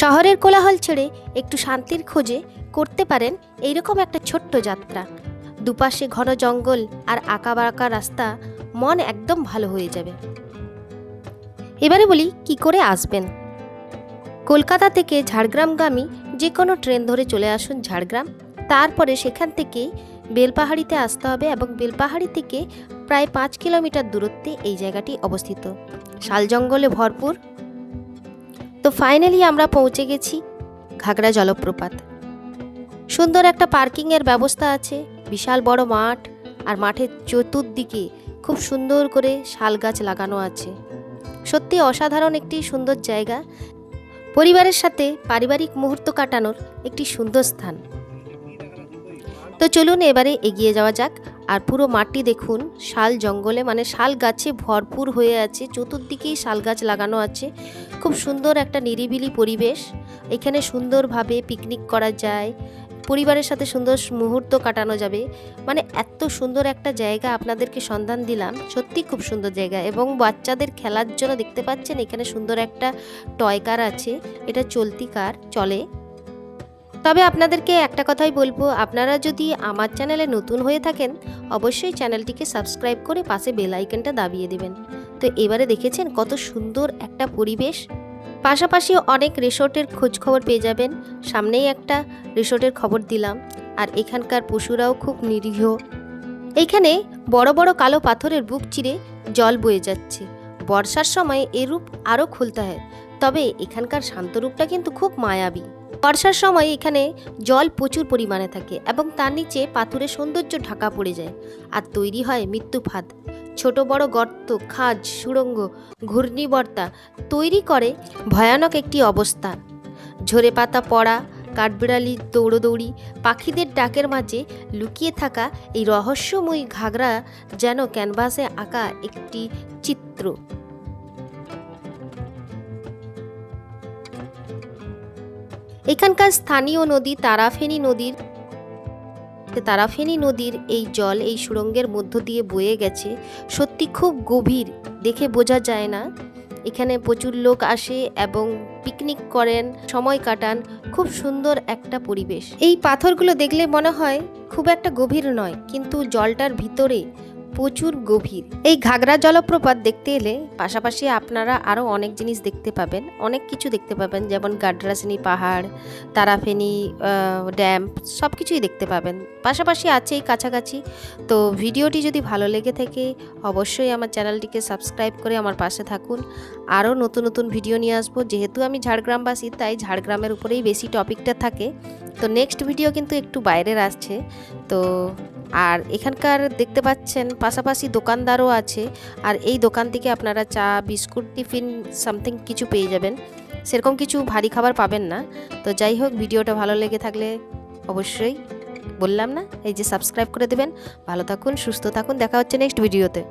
শহরের কোলাহল ছেড়ে একটু শান্তির খোঁজে করতে পারেন এইরকম একটা ছোট্ট যাত্রা। দুপাশে ঘন জঙ্গল আর আঁকা বাঁকা রাস্তা, মন একদম ভালো হয়ে যাবে। এবারে বলি, কি করে আসবেন? কলকাতা থেকে ঝাড়গ্রামগামী যে কোনো ট্রেন ধরে চলে আসুন ঝাড়গ্রাম। তারপরে সেখান থেকে বেলপাহাড়িতে আসতে হবে এবং বেলপাহাড়ি থেকে প্রায় পাঁচ কিলোমিটার দূরত্বে এই জায়গাটি অবস্থিত। শাল জঙ্গলে ভরপুর তো ফাইনালি আমরা পৌঁছে গেছি ঘাগড়া জলপ্রপাত। সুন্দর একটা পার্কিংয়ের ব্যবস্থা আছে, বিশাল বড় মাঠ আর মাঠের চতুর্দিকে খুব সুন্দর করে শাল গাছ লাগানো আছে। সত্যি অসাধারণ একটি সুন্দর জায়গা। পরিবারের সাথে পারিবারিক মুহূর্ত কাটানোর একটি সুন্দর স্থান। তো চলুন এবারে এগিয়ে যাওয়া যাক। আর পুরো মাঠটি দেখুন, শাল জঙ্গলে মানে শাল গাছে ভরপুর হয়ে আছে, চতুর্দিকেই শাল গাছ লাগানো আছে। খুব সুন্দর একটা নিরিবিলি পরিবেশ। এখানে সুন্দরভাবে পিকনিক করা যায়, পরিবারের সাথে সুন্দর মুহূর্ত কাটানো যাবে। মানে এত সুন্দর একটা জায়গা আপনাদেরকে সন্ধান দিলাম সত্যি খুব সুন্দর জায়গা এবং বাচ্চাদের খেলার জন্য দেখতে পাচ্ছেন, এখানে সুন্দর একটা টয় কার আছে, এটা চলতি কার চলে। তবে আপনাদেরকে একটা কথাই বলব, আপনারা যদি আমার চ্যানেলে নতুন হয়ে থাকেন, অবশ্যই চ্যানেলটিকে সাবস্ক্রাইব করে পাশে বেল আইকনটা দাবিয়ে দেবেন। তো এবারে দেখেছেন কত সুন্দর একটা পরিবেশ? পাশাপাশি অনেক রিসোর্টের খোঁজ খবর পেয়ে যাবেন। সামনেই একটা রিসোর্টের খবর দিলাম। আর এখানকার পশুরাও খুব নিরীহ। এইখানে বড় বড় কালো পাথরের বুক চিরে জল বয়ে যাচ্ছে। বর্ষার সময় এ রূপ আরও খুলতে হয়। তবে এখানকার শান্ত রূপটা কিন্তু খুব মায়াবী। বর্ষার সময় এখানে জল প্রচুর পরিমাণে থাকে এবং তার নিচে পাথরের সৌন্দর্য ঢাকা পড়ে যায় আর তৈরি হয় মৃত্যুফাদ ছোট বড় গর্ত, খাজ, সুড়ঙ্গ, ঘূর্ণিবর্তা তৈরি করে ভয়ানক একটি অবস্থা। ঝরে পাতা পড়া কাঠবিড়ালির দৌড়োদৌড়ি, পাখিদের ডাকের মাঝে লুকিয়ে থাকা এই রহস্যময়ী ঘাগরা যেন ক্যানভাসে আঁকা একটি চিত্র। এখানকার স্থানীয় নদী তারাফেনী নদীর তারাফেনী নদীর এই জল এই সুড়ঙ্গের মধ্য দিয়ে বয়ে গেছে। সত্যি খুব গভীর, দেখে বোঝা যায় না। এখানে প্রচুর লোক আসে এবং পিকনিক করেন, সময় কাটান। খুব সুন্দর একটা পরিবেশ। এই পাথরগুলো দেখলে মনে হয় খুব একটা গভীর নয়, কিন্তু জলটার ভিতরে প্রচুর গভীর। এই ঘাগরা জলপ্রপাত দেখতে এলে পাশাপাশি আপনারা আরও অনেক জিনিস দেখতে পাবেন, অনেক কিছু দেখতে পাবেন, যেমন গাডরাসিনী পাহাড়, তারাফেনী ড্যাম সব কিছুই দেখতে পাবেন। পাশাপাশি আছেই কাছাকাছি। তো ভিডিওটি যদি ভালো লেগে থাকে, অবশ্যই আমার চ্যানেলটিকে সাবস্ক্রাইব করে আমার পাশে থাকুন। আরও নতুন নতুন ভিডিও নিয়ে আসব। যেহেতু আমি ঝাড়গ্রামবাসী, তাই ঝাড়গ্রামের উপরেই বেশি টপিকটা থাকে। তো নেক্সট ভিডিও কিন্তু একটু বাইরের আসছে। তো আর এখানকার দেখতে পাচ্ছেন পাশাপাশি দোকানদারও আছে। আর এই দোকান থেকে আপনারা চা, বিস্কুট, টিফিন, সামথিং কিছু পেয়ে যাবেন। সেরকম কিছু ভারী খাবার পাবেন না। তো যাই হোক, ভিডিওটা ভালো লেগে থাকলে অবশ্যই বললাম না, এই যে সাবস্ক্রাইব করে দেবেন। ভালো থাকুন, সুস্থ থাকুন, দেখা হচ্ছে নেক্সট ভিডিওতে